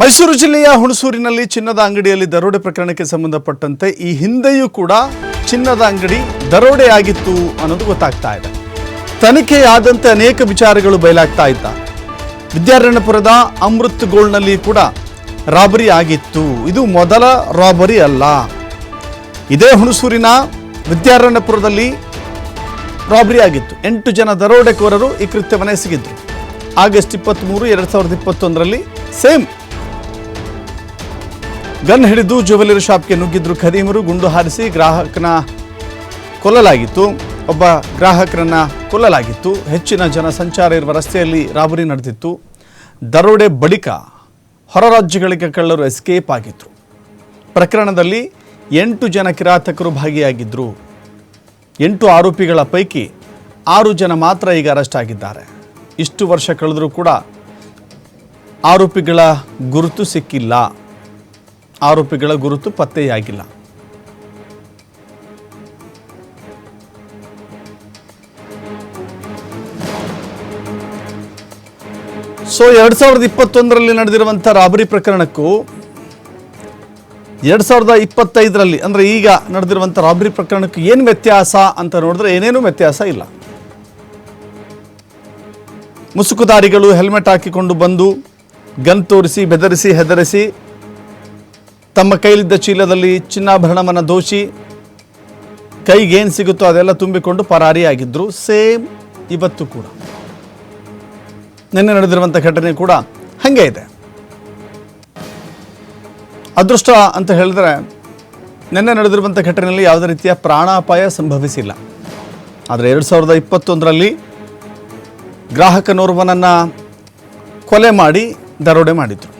ಮೈಸೂರು ಜಿಲ್ಲೆಯ ಹುಣಸೂರಿನಲ್ಲಿ ಚಿನ್ನದ ಅಂಗಡಿಯಲ್ಲಿ ದರೋಡೆ ಪ್ರಕರಣಕ್ಕೆ ಸಂಬಂಧಪಟ್ಟಂತೆ ಈ ಹಿಂದೆಯೂ ಕೂಡ ಚಿನ್ನದ ಅಂಗಡಿ ದರೋಡೆ ಆಗಿತ್ತು ಅನ್ನೋದು ಗೊತ್ತಾಗ್ತಾ ಇದೆ. ತನಿಖೆಯಾದಂತೆ ಅನೇಕ ವಿಚಾರಗಳು ಬಯಲಾಗ್ತಾ ಇದ್ದ. ವಿದ್ಯಾರಣ್ಯಪುರದ ಅಮೃತ್ ಗೋಲ್ಡ್ನಲ್ಲಿ ಕೂಡ ರಾಬರಿ ಆಗಿತ್ತು. ಇದು ಮೊದಲ ರಾಬರಿ ಅಲ್ಲ. ಇದೇ ಹುಣಸೂರಿನ ವಿದ್ಯಾರಣ್ಯಪುರದಲ್ಲಿ ರಾಬರಿ ಆಗಿತ್ತು. ಎಂಟು ಜನ ದರೋಡೆಕೋರರು ಈ ಕೃತ್ಯವನ್ನು ಎಸಗಿದ್ರು. ಆಗಸ್ಟ್ ಇಪ್ಪತ್ತ್ಮೂರು ಎರಡು ಸಾವಿರದ ಇಪ್ಪತ್ತೊಂದರಲ್ಲಿ ಸೇಮ್ ಗನ್ ಹಿಡಿದು ಜುವೆಲರಿ ಶಾಪ್ಗೆ ನುಗ್ಗಿದ್ರು ಖದೀಮರು, ಗುಂಡು ಹಾರಿಸಿ ಗ್ರಾಹಕನ ಕೊಲ್ಲಲಾಗಿತ್ತು. ಒಬ್ಬ ಗ್ರಾಹಕರನ್ನ ಕೊಲ್ಲಲಾಗಿತ್ತು. ಹೆಚ್ಚಿನ ಜನ ಸಂಚಾರ ಇರುವ ರಸ್ತೆಯಲ್ಲಿ ರಾಬರಿ ನಡೆದಿತ್ತು. ದರೋಡೆ ಬಳಿಕ ಹೊರ ರಾಜ್ಯಗಳಿಗೆ ಕಳ್ಳರು ಎಸ್ಕೇಪ್ ಆಗಿದ್ರು. ಪ್ರಕರಣದಲ್ಲಿ ಎಂಟು ಜನ ಕಿರಾತಕರು ಭಾಗಿಯಾಗಿದ್ದರು ಎಂಟು ಆರೋಪಿಗಳ ಪೈಕಿ ಆರು ಜನ ಮಾತ್ರ ಈಗ ಅರೆಸ್ಟ್ ಆಗಿದ್ದಾರೆ. ಇಷ್ಟು ವರ್ಷ ಕಳೆದರೂ ಕೂಡ ಆರೋಪಿಗಳ ಗುರುತು ಸಿಕ್ಕಿಲ್ಲ. ಆರೋಪಿಗಳ ಗುರುತು ಪತ್ತೆಯಾಗಿಲ್ಲ. ಸೊ ಎರಡ್ ಸಾವಿರದ ಇಪ್ಪತ್ತೊಂದರಲ್ಲಿ ನಡೆದಿರುವಂಥ ರಾಬರಿ ಪ್ರಕರಣಕ್ಕೂ, ಎರಡ್ ಸಾವಿರದ ಇಪ್ಪತ್ತೈದರಲ್ಲಿ, ಅಂದ್ರೆ ಈಗ ನಡೆದಿರುವಂಥ ರಾಬರಿ ಪ್ರಕರಣಕ್ಕೂ ಏನು ವ್ಯತ್ಯಾಸ ಅಂತ ನೋಡಿದ್ರೆ ಏನೇನೂ ವ್ಯತ್ಯಾಸ ಇಲ್ಲ. ಮುಸುಕುದಾರಿಗಳು ಹೆಲ್ಮೆಟ್ ಹಾಕಿಕೊಂಡು ಬಂದು, ಗನ್ ತೋರಿಸಿ, ಬೆದರಿಸಿ, ಹೆದರಿಸಿ ತಮ್ಮ ಕೈಲಿದ್ದ ಚೀಲದಲ್ಲಿ ಚಿನ್ನಾಭರಣವನ್ನು ದೋಷಿ ಕೈಗೇನು ಸಿಗುತ್ತೋ ಅದೆಲ್ಲ ತುಂಬಿಕೊಂಡು ಪರಾರಿಯಾಗಿದ್ದರು ಸೇಮ್ ಇವತ್ತು ಕೂಡ. ನಿನ್ನೆ ನಡೆದಿರುವಂಥ ಘಟನೆ ಕೂಡ ಹಾಗೆ ಇದೆ. ಅದೃಷ್ಟ ಅಂತ ಹೇಳಿದ್ರೆ, ನಿನ್ನೆ ನಡೆದಿರುವಂಥ ಘಟನೆಯಲ್ಲಿ ಯಾವುದೇ ರೀತಿಯ ಪ್ರಾಣಾಪಾಯ ಸಂಭವಿಸಿಲ್ಲ. ಆದರೆ ಎರಡು ಸಾವಿರದ ಇಪ್ಪತ್ತೊಂದರಲ್ಲಿ ಗ್ರಾಹಕನೋರ್ವನನ್ನು ಕೊಲೆ ಮಾಡಿ, ದರೋಡೆ ಮಾಡಿದ್ರು.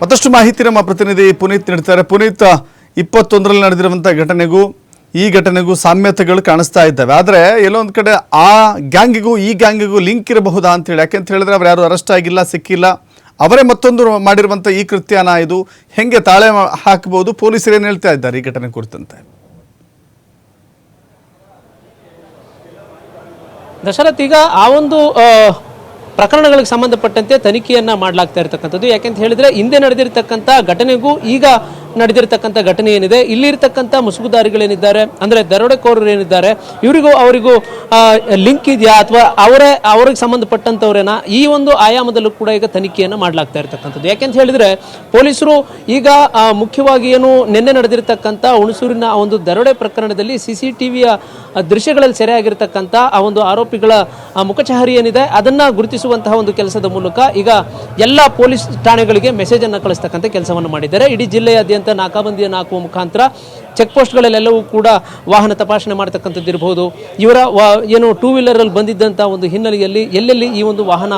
ಮತ್ತಷ್ಟು ಮಾಹಿತಿ ನಮ್ಮ ಪ್ರತಿನಿಧಿ ಪುನೀತ್ ನೀಡ್ತಾರೆ. ಪುನೀತ್, ಇಪ್ಪತ್ತೊಂದರಲ್ಲಿ ನಡೆದಿರುವಂಥ ಘಟನೆಗೂ ಈ ಘಟನೆಗೂ ಸಾಮ್ಯತೆಗಳು ಕಾಣಿಸ್ತಾ ಇದ್ದಾವೆ. ಆದರೆ ಎಲ್ಲೋ ಒಂದು ಕಡೆ ಆ ಗ್ಯಾಂಗಿಗೂ ಈ ಗ್ಯಾಂಗಿಗೂ ಲಿಂಕ್ ಇರಬಹುದಾ ಅಂತೇಳಿ ಯಾಕೆಂತ ಹೇಳಿದ್ರೆ ಅವ್ರು ಯಾರು ಅರೆಸ್ಟ್ ಆಗಿಲ್ಲ, ಸಿಕ್ಕಿಲ್ಲ. ಅವರೇ ಮತ್ತೊಂದು ಮಾಡಿರುವಂಥ ಈ ಕೃತ್ಯನ ಇದು ಹೆಂಗೆ ತಾಳೆ ಹಾಕಬಹುದು ಪೊಲೀಸರು ಏನು ಹೇಳ್ತಾ ಇದ್ದಾರೆ ಈ ಘಟನೆ ಕುರಿತಂತೆ? ದಶರಥ್, ಈಗ ಆ ಒಂದು ಪ್ರಕರಣಗಳಿಗೆ ಸಂಬಂಧಪಟ್ಟಂತೆ ತನಿಖೆಯನ್ನು ಮಾಡಲಾಗ್ತಾ ಇರತಕ್ಕಂಥದ್ದು. ಯಾಕೆಂತ ಹೇಳಿದ್ರೆ ಹಿಂದೆ ನಡೆದಿರ್ತಕ್ಕಂಥ ಘಟನೆಗೂ ಈಗ ನಡೆದಿರ್ತಕ್ಕಂಥ ಘಟನೆ ಏನಿದೆ, ಇಲ್ಲಿರ್ತಕ್ಕಂಥ ಮುಸುಗುದಾರಿಗಳೇನಿದ್ದಾರೆ, ಅಂದ್ರೆ ದರೋಡೆಕೋರರು ಏನಿದ್ದಾರೆ, ಇವರಿಗೂ ಅವರಿಗೂ ಲಿಂಕ್ ಇದೆಯಾ? ಅಥವಾ ಅವರೇ, ಅವ್ರಿಗೆ ಸಂಬಂಧಪಟ್ಟಂತವ್ರೇನಾ ಈ ಒಂದು ಆಯಾಮದಲ್ಲೂ ಕೂಡ ಈಗ ತನಿಖೆಯನ್ನು ಮಾಡಲಾಗ್ತಾ ಇರತಕ್ಕಂಥದ್ದು. ಯಾಕೆಂತ ಹೇಳಿದ್ರೆ, ಪೊಲೀಸರು ಈಗ ಮುಖ್ಯವಾಗಿ ಏನು ನಿನ್ನೆ ನಡೆದಿರತಕ್ಕಂಥ ಹುಣಸೂರಿನ ಒಂದು ದರೋಡೆ ಪ್ರಕರಣದಲ್ಲಿ ಸಿ ಸಿ ಟಿವಿಯ ದೃಶ್ಯಗಳಲ್ಲಿ ಸೆರೆಯಾಗಿರ್ತಕ್ಕಂಥ ಆ ಒಂದು ಆರೋಪಿಗಳ ಮುಖಚಹರಿ ಏನಿದೆ, ಅದನ್ನ ಗುರುತಿಸುವಂತಹ ಒಂದು ಕೆಲಸದ ಮೂಲಕ ಈಗ ಎಲ್ಲ ಪೊಲೀಸ್ ಠಾಣೆಗಳಿಗೆ ಮೆಸೇಜನ್ನು ಕಳಿಸ್ತಕ್ಕಂಥ ಕೆಲಸವನ್ನು ಮಾಡಿದ್ದಾರೆ. ಇಡೀ ಜಿಲ್ಲೆಯಾದ್ಯಂತ ನಾಕಾಬಂದಿಯನ್ನು ಹಾಕುವ ಮುಖಾಂತರ ಚೆಕ್ ಪೋಸ್ಟ್ಗಳಲ್ಲೆಲ್ಲವೂ ಕೂಡ ವಾಹನ ತಪಾಸಣೆ ಮಾಡ್ತಕ್ಕಂಥದ್ದು ಇರಬಹುದು ಇವರ ಏನು ಟೂ ವೀಲರಲ್ಲಿ ಬಂದಿದ್ದಂಥ ಒಂದು ಹಿನ್ನೆಲೆಯಲ್ಲಿ ಎಲ್ಲೆಲ್ಲಿ ಈ ಒಂದು ವಾಹನ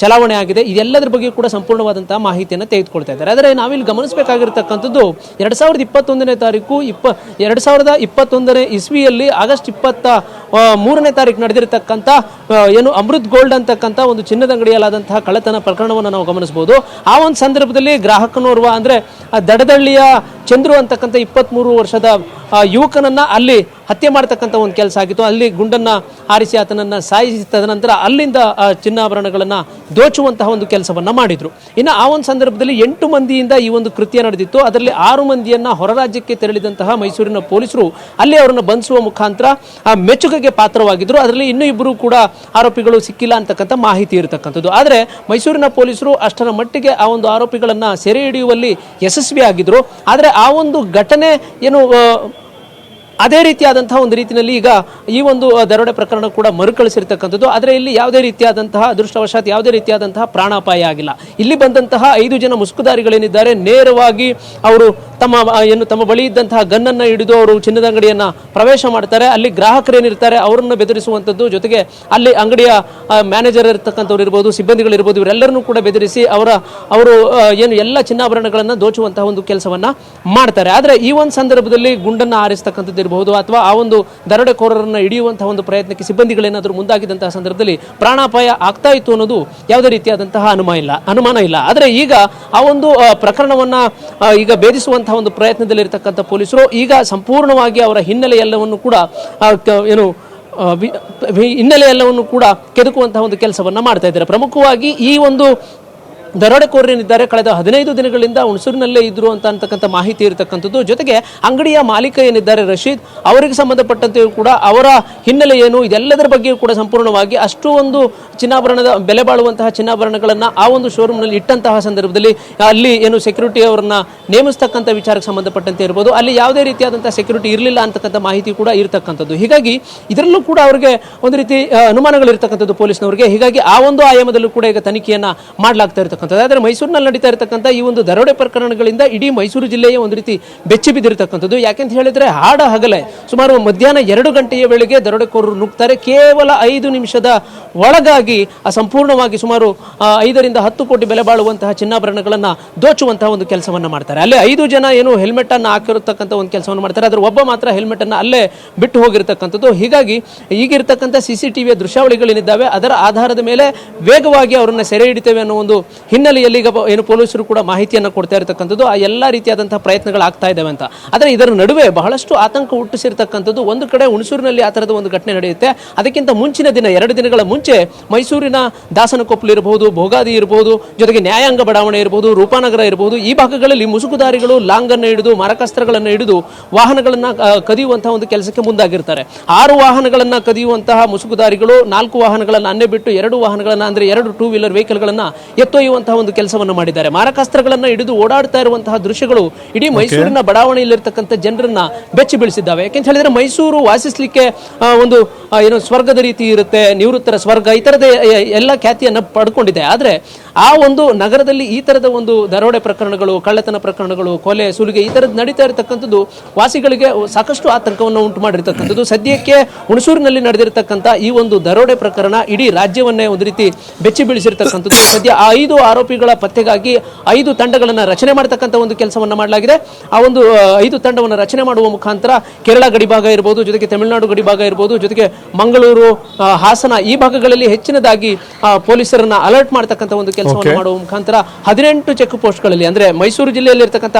ಚಲಾವಣೆ ಆಗಿದೆ, ಇದೆಲ್ಲದರ ಬಗ್ಗೆ ಕೂಡ ಸಂಪೂರ್ಣವಾದಂಥ ಮಾಹಿತಿಯನ್ನು ತೆಗೆದುಕೊಳ್ತಾ ಇದ್ದಾರೆ. ಆದರೆ ನಾವಿಲ್ಲಿ ಗಮನಿಸಬೇಕಾಗಿರ್ತಕ್ಕಂಥದ್ದು, ಎರಡು ಸಾವಿರದ ಇಪ್ಪತ್ತೊಂದನೇ ತಾರೀಕು ಇಪ್ಪ, ಎರಡು ಸಾವಿರದ ಇಪ್ಪತ್ತೊಂದನೇ ಇಸ್ವಿಯಲ್ಲಿ ಆಗಸ್ಟ್ ಇಪ್ಪತ್ತ ಮೂರನೇ ತಾರೀಕು ನಡೆದಿರತಕ್ಕಂಥ ಏನು ಅಮೃತ್ ಗೋಲ್ಡ್ ಅಂತಕ್ಕಂಥ ಒಂದು ಚಿನ್ನದ ಅಂಗಡಿಯಲ್ಲಾದಂತಹ ಕಳ್ಳತನ ಪ್ರಕರಣವನ್ನು ನಾವು ಗಮನಿಸಬಹುದು. ಆ ಒಂದು ಸಂದರ್ಭದಲ್ಲಿ ಗ್ರಾಹಕನೋರ್ವ ಅಂದ್ರೆ ದಡದಳ್ಳಿಯ ಚಂದ್ರು ಅಂತಕ್ಕಂಥ ಇಪ್ಪತ್ತ್ಮೂರು ವರ್ಷದ ಯುವಕನನ್ನ ಅಲ್ಲಿ ಹತ್ಯೆ ಮಾಡ್ತಕ್ಕಂಥ ಒಂದು ಕೆಲಸ ಆಗಿತ್ತು. ಅಲ್ಲಿ ಗುಂಡನ್ನ ಆರಿಸಿ ಆತನನ್ನ ಸಾಯಿಸಿ ತದನಂತರ ಅಲ್ಲಿಂದ ಚಿನ್ನಾಭರಣಗಳನ್ನು ದೋಚುವಂತಹ ಒಂದು ಕೆಲಸವನ್ನ ಮಾಡಿದ್ರು. ಇನ್ನು ಆ ಒಂದು ಸಂದರ್ಭದಲ್ಲಿ ಎಂಟು ಮಂದಿಯಿಂದ ಈ ಒಂದು ಕೃತ್ಯ ನಡೆದಿತ್ತು. ಅದರಲ್ಲಿ ಆರು ಮಂದಿಯನ್ನ ಹೊರ ರಾಜ್ಯಕ್ಕೆ ತೆರಳಿದಂತಹ ಮೈಸೂರಿನ ಪೊಲೀಸರು ಅಲ್ಲಿ ಅವರನ್ನು ಬಂಧಿಸುವ ಮುಖಾಂತರ ಮೆಚ್ಚುಗೆಗೆ ಪಾತ್ರವಾಗಿದ್ದರು ಅದರಲ್ಲಿ ಇನ್ನೂ ಇಬ್ಬರು ಕೂಡ ಆರೋಪಿಗಳು ಸಿಕ್ಕಿಲ್ಲ ಅಂತಕ್ಕಂಥ ಮಾಹಿತಿ ಇರತಕ್ಕಂಥದ್ದು. ಆದರೆ ಮೈಸೂರಿನ ಪೊಲೀಸರು ಅಷ್ಟರ ಮಟ್ಟಿಗೆ ಆ ಒಂದು ಆರೋಪಿಗಳನ್ನು ಸೆರೆ ಹಿಡಿಯುವಲ್ಲಿ ಯಶಸ್ವಿ ಆಗಿದ್ರು ಆದರೆ ಆ ಒಂದು ಘಟನೆ ಏನು ಅದೇ ರೀತಿಯಾದಂತಹ ಒಂದು ರೀತಿಯಲ್ಲಿ ಈಗ ಈ ಒಂದು ದರೋಡೆ ಪ್ರಕರಣ ಕೂಡ ಮರುಕಳಿಸಿರ್ತಕ್ಕಂಥದ್ದು. ಆದರೆ ಇಲ್ಲಿ ಯಾವುದೇ ರೀತಿಯಾದಂತಹ ಅದೃಷ್ಟವಶಾತ್ ಯಾವುದೇ ರೀತಿಯಾದಂತಹ ಪ್ರಾಣಾಪಾಯ ಆಗಿಲ್ಲ. ಇಲ್ಲಿ ಬಂದಂತಹ ಐದು ಜನ ಮುಸುಕುದಾರಿಗಳೇನಿದ್ದಾರೆ, ನೇರವಾಗಿ ಅವರು ತಮ್ಮ ಏನು, ತಮ್ಮ ಬಳಿ ಇದ್ದಂತಹ ಗನ್ನನ್ನು ಹಿಡಿದು ಅವರು ಚಿನ್ನದ ಅಂಗಡಿಯನ್ನು ಪ್ರವೇಶ ಮಾಡ್ತಾರೆ. ಅಲ್ಲಿ ಗ್ರಾಹಕರೇನಿರ್ತಾರೆ ಅವರನ್ನು ಬೆದರಿಸುವಂಥದ್ದು ಜೊತೆಗೆ ಅಲ್ಲಿ ಅಂಗಡಿಯ ಮ್ಯಾನೇಜರ್ ಇರ್ತಕ್ಕಂಥವ್ರು ಇರ್ಬೋದು ಸಿಬ್ಬಂದಿಗಳಿರ್ಬೋದು ಇವರೆಲ್ಲರನ್ನೂ ಕೂಡ ಬೆದರಿಸಿ ಅವರ, ಅವರು ಏನು, ಎಲ್ಲ ಚಿನ್ನಾಭರಣಗಳನ್ನು ದೋಚುವಂತಹ ಒಂದು ಕೆಲಸವನ್ನ ಮಾಡ್ತಾರೆ. ಆದರೆ ಈ ಒಂದು ಸಂದರ್ಭದಲ್ಲಿ ಗುಂಡನ್ನು ಆರಿಸ್ತಕ್ಕಂಥದ್ದು ಇರಬಹುದು ಅಥವಾ ಆ ಒಂದು ದರೋಡೆಕೋರರನ್ನು ಹಿಡಿಯುವಂತಹ ಒಂದು ಪ್ರಯತ್ನಕ್ಕೆ ಸಿಬ್ಬಂದಿಗಳೇನಾದರೂ ಮುಂದಾಗಿದ್ದಂತಹ ಸಂದರ್ಭದಲ್ಲಿ ಪ್ರಾಣಾಪಾಯ ಆಗ್ತಾ ಇತ್ತು ಅನ್ನೋದು ಯಾವುದೇ ರೀತಿಯಾದಂತಹ ಅನುಮಾನ ಇಲ್ಲ ಅನುಮಾನ ಇಲ್ಲ. ಆದರೆ ಈಗ ಆ ಒಂದು ಪ್ರಕರಣವನ್ನು ಈಗ ಭೇದಿಸುವಂತಹ ಒಂದು ಪ್ರಯತ್ನದಲ್ಲಿರ್ತಕ್ಕಂಥ ಪೊಲೀಸರು. ಈಗ ಸಂಪೂರ್ಣವಾಗಿ ಅವರ ಹಿನ್ನೆಲೆ ಎಲ್ಲವನ್ನು ಕೂಡ ಏನು ಹಿನ್ನೆಲೆ ಎಲ್ಲವನ್ನು ಕೂಡ ಕೆದಕುವಂತಹ ಒಂದು ಕೆಲಸವನ್ನ ಮಾಡ್ತಾ ಇದ್ದಾರೆ. ಪ್ರಮುಖವಾಗಿ ಈ ಒಂದು ದರೋಡೆಕೋರರೇನಿದ್ದಾರೆ. ಕಳೆದ ಹದಿನೈದು ದಿನಗಳಿಂದ ಹುಣಸೂರಿನಲ್ಲೇ ಇದ್ರು ಅಂತ ಅಂತಕ್ಕಂಥ ಮಾಹಿತಿ ಇರತಕ್ಕಂಥದ್ದು. ಜೊತೆಗೆ ಅಂಗಡಿಯ ಮಾಲೀಕ ಏನಿದ್ದಾರೆ, ರಶೀದ್, ಅವರಿಗೆ ಸಂಬಂಧಪಟ್ಟಂತೆಯೂ ಕೂಡ ಅವರ ಹಿನ್ನೆಲೆ ಏನು ಇದೆಲ್ಲದರ ಬಗ್ಗೆಯೂ ಕೂಡ ಸಂಪೂರ್ಣವಾಗಿ ಅಷ್ಟು ಒಂದು ಚಿನ್ನಾಭರಣದ ಬೆಲೆ ಬಾಳುವಂತಹ ಚಿನ್ನಾಭರಣಗಳನ್ನು ಆ ಒಂದು ಶೋರೂಮ್ನಲ್ಲಿ ಇಟ್ಟಂತಹ ಸಂದರ್ಭದಲ್ಲಿ ಅಲ್ಲಿ ಏನು ಸೆಕ್ಯೂರಿಟಿ ಅವರನ್ನ ನೇಮಿಸ್ತಕ್ಕಂಥ ವಿಚಾರಕ್ಕೆ ಸಂಬಂಧಪಟ್ಟಂತೆ ಇರ್ಬೋದು. ಅಲ್ಲಿ ಯಾವುದೇ ರೀತಿಯಾದಂಥ ಸೆಕ್ಯೂರಿಟಿ ಇರಲಿಲ್ಲ ಅಂತಕ್ಕಂಥ ಮಾಹಿತಿ ಕೂಡ ಇರತಕ್ಕಂಥದ್ದು. ಹೀಗಾಗಿ ಇದರಲ್ಲೂ ಕೂಡ ಅವರಿಗೆ ಒಂದು ರೀತಿ ಅನುಮಾನಗಳಿರ್ತಕ್ಕಂಥದ್ದು ಪೊಲೀಸ್ನವರಿಗೆ. ಹೀಗಾಗಿ ಆ ಒಂದು ಆಯಾಮದಲ್ಲೂ ಕೂಡ ಈಗ ತನಿಖೆಯನ್ನ ಮಾಡಲಾಗ್ತಾ ಇರತಕ್ಕಂಥದ್ದು ಆದರೆ ಮೈಸೂರಿನಲ್ಲಿ ನಡೀತಾ ಇರತಕ್ಕಂಥ ಈ ಒಂದು ದರೋಡೆ ಪ್ರಕರಣಗಳಿಂದ ಇಡೀ ಮೈಸೂರು ಜಿಲ್ಲೆಯ ಒಂದು ರೀತಿ ಬೆಚ್ಚಿ ಬಿದ್ದಿರತಕ್ಕಂಥದ್ದು. ಯಾಕೆಂತ ಹೇಳಿದ್ರೆ ಹಾಡ ಹಗಲೆ ಸುಮಾರು ಮಧ್ಯಾಹ್ನ ಎರಡು ಗಂಟೆಯ ವೇಳೆಗೆ ದರೋಡೆಕೋರರು ನುಗ್ತಾರೆ. ಕೇವಲ ಐದು ನಿಮಿಷದ ಒಳಗಾಗಿ ಆ ಸಂಪೂರ್ಣವಾಗಿ ಸುಮಾರು ಐದರಿಂದ ಹತ್ತು ಕೋಟಿ ಬೆಲೆ ಬಾಳುವಂತಹ ಚಿನ್ನಾಭರಣಗಳನ್ನು ದೋಚುವಂತಹ ಒಂದು ಕೆಲಸವನ್ನ ಮಾಡ್ತಾರೆ. ಅಲ್ಲೇ ಐದು ಜನ ಏನು ಹೆಲ್ಮೆಟ್ ಅನ್ನು ಹಾಕಿರತಕ್ಕಂಥ ಒಂದು ಕೆಲಸವನ್ನು ಮಾಡ್ತಾರೆ. ಆದರೆ ಒಬ್ಬ ಮಾತ್ರ ಹೆಲ್ಮೆಟ್ ಅನ್ನ ಅಲ್ಲೇ ಬಿಟ್ಟು ಹೋಗಿರತಕ್ಕಂಥದ್ದು. ಹೀಗಾಗಿ ಈಗಿರ್ತಕ್ಕಂಥ ಸಿ ಸಿ ಟಿವಿಯ ದೃಶ್ಯಾವಳಿಗಳೇನಿದ್ದಾವೆ ಅದರ ಆಧಾರದ ಮೇಲೆ ವೇಗವಾಗಿ ಅವರನ್ನು ಸೆರೆ ಹಿಡಿತೇವೆ ಅನ್ನೋ ಒಂದು ಹಿನ್ನೆಲೆಯಲ್ಲಿ ಈಗ ಏನು ಪೊಲೀಸರು ಕೂಡ ಮಾಹಿತಿಯನ್ನು ಕೊಡ್ತಾ ಇರತಕ್ಕಂಥದ್ದು, ಆ ಎಲ್ಲ ರೀತಿಯಾದಂತಹ ಪ್ರಯತ್ನಗಳು ಆಗ್ತಾ ಇದ್ದಾವೆ ಅಂತ. ಆದರೆ ಇದರ ನಡುವೆ ಬಹಳಷ್ಟು ಆತಂಕ ಹುಟ್ಟಿಸಿರ್ತಕ್ಕಂಥದ್ದು, ಒಂದು ಕಡೆ ಹುಣಸೂರಿನಲ್ಲಿ ಆ ಥರದ ಒಂದು ಘಟನೆ ನಡೆಯುತ್ತೆ. ಅದಕ್ಕಿಂತ ಮುಂಚಿನ ದಿನ, ಎರಡು ದಿನಗಳ ಮುಂಚೆ ಮೈಸೂರಿನ ದಾಸನಕೊಪ್ಪಲು ಇರಬಹುದು, ಭೋಗಾದಿ ಇರಬಹುದು, ಜೊತೆಗೆ ನ್ಯಾಯಾಂಗ ಬಡಾವಣೆ ಇರಬಹುದು, ರೂಪಾನಗರ ಇರಬಹುದು, ಈ ಭಾಗಗಳಲ್ಲಿ ಮುಸುಕುದಾರಿಗಳು ಲಾಂಗನ್ನು ಹಿಡಿದು, ಮಾರಕಾಸ್ತ್ರಗಳನ್ನು ಹಿಡಿದು ವಾಹನಗಳನ್ನ ಕದಿಯುವಂತಹ ಒಂದು ಕೆಲಸಕ್ಕೆ ಮುಂದಾಗಿರ್ತಾರೆ. ಆರು ವಾಹನಗಳನ್ನ ಕದಿಯುವಂತಹ ಮುಸುಕುದಾರಿಗಳು ನಾಲ್ಕು ವಾಹನಗಳನ್ನ ಅನ್ನೇ ಬಿಟ್ಟು ಎರಡು ವಾಹನಗಳನ್ನ, ಅಂದ್ರೆ ಎರಡು ಟೂ ವೀಲರ್ ವೆಹಿಕಲ್ಗಳನ್ನ ಎತ್ತೊಯ್ಯುವಂತಹ ಒಂದು ಕೆಲಸವನ್ನು ಮಾಡಿದ್ದಾರೆ. ಮಾರಕಾಸ್ತ್ರಗಳನ್ನು ಹಿಡಿದು ಓಡಾಡ್ತಾ ಇರುವಂತಹ ದೃಶ್ಯಗಳು ಇಡೀ ಮೈಸೂರಿನ ಬಡಾವಣೆಯಲ್ಲಿರ್ತಕ್ಕಂಥ ಜನರನ್ನ ಬೆಚ್ಚಿ ಬೀಳಿಸಿದ್ದಾವೆ. ಯಾಕೆಂತ ಹೇಳಿದ್ರೆ ಮೈಸೂರು ವಾಸಿಸಲಿಕ್ಕೆ ಒಂದು ಏನು ಸ್ವರ್ಗದ ರೀತಿ ಇರುತ್ತೆ ನಿವೃತ್ತರ ಸ್ವರ್ಗ ಈ ತರದ ಎ- ಎಲ್ಲ ಖ್ಯಾತಿಯನ್ನು ಪಡ್ಕೊಂಡಿದೆ. ಆದ್ರೆ ಆ ಒಂದು ನಗರದಲ್ಲಿ ಈ ತರದ ಒಂದು ದರೋಡೆ ಪ್ರಕರಣಗಳು, ಕಳ್ಳತನ ಪ್ರಕರಣಗಳು, ಕೊಲೆ, ಸುಲಿಗೆ ಈ ಥರದ್ದು ನಡೀತಾ ಇರತಕ್ಕಂಥದ್ದು ವಾಸಿಗಳಿಗೆ ಸಾಕಷ್ಟು ಆತಂಕವನ್ನು ಉಂಟು ಮಾಡಿರ್ತಕ್ಕಂಥದ್ದು. ಸದ್ಯಕ್ಕೆ ಹುಣಸೂರಿನಲ್ಲಿ ನಡೆದಿರತಕ್ಕಂಥ ಈ ಒಂದು ದರೋಡೆ ಪ್ರಕರಣ ಇಡೀ ರಾಜ್ಯವನ್ನೇ ಒಂದು ರೀತಿ ಬೆಚ್ಚಿ ಬೀಳಿಸಿರ್ತಕ್ಕಂಥದ್ದು. ಸದ್ಯ ಆ ಐದು ಆರೋಪಿಗಳ ಪತ್ತೆಗಾಗಿ ಐದು ತಂಡಗಳನ್ನು ರಚನೆ ಮಾಡತಕ್ಕಂಥ ಒಂದು ಕೆಲಸವನ್ನ ಮಾಡಲಾಗಿದೆ. ಆ ಒಂದು ಐದು ತಂಡವನ್ನು ರಚನೆ ಮಾಡುವ ಮುಖಾಂತರ ಕೇರಳ ಗಡಿಭಾಗ ಇರಬಹುದು ಜೊತೆಗೆ ತಮಿಳುನಾಡು ಗಡಿಭಾಗ ಇರಬಹುದು ಜೊತೆಗೆ ಮಂಗಳೂರು ಹಾಸನ ಈ ಭಾಗಗಳಲ್ಲಿ ಹೆಚ್ಚಿನದಾಗಿ ಪೊಲೀಸರನ್ನ ಅಲರ್ಟ್ ಮಾಡತಕ್ಕಂಥ ಒಂದು ಕೆಲಸವನ್ನು ಮಾಡುವ ಮುಖಾಂತರ ಹದಿನೆಂಟು ಚೆಕ್ ಪೋಸ್ಟ್ಗಳಲ್ಲಿ ಅಂದ್ರೆ ಮೈಸೂರು ಜಿಲ್ಲೆಯಲ್ಲಿ ಇರ್ತಕ್ಕಂಥ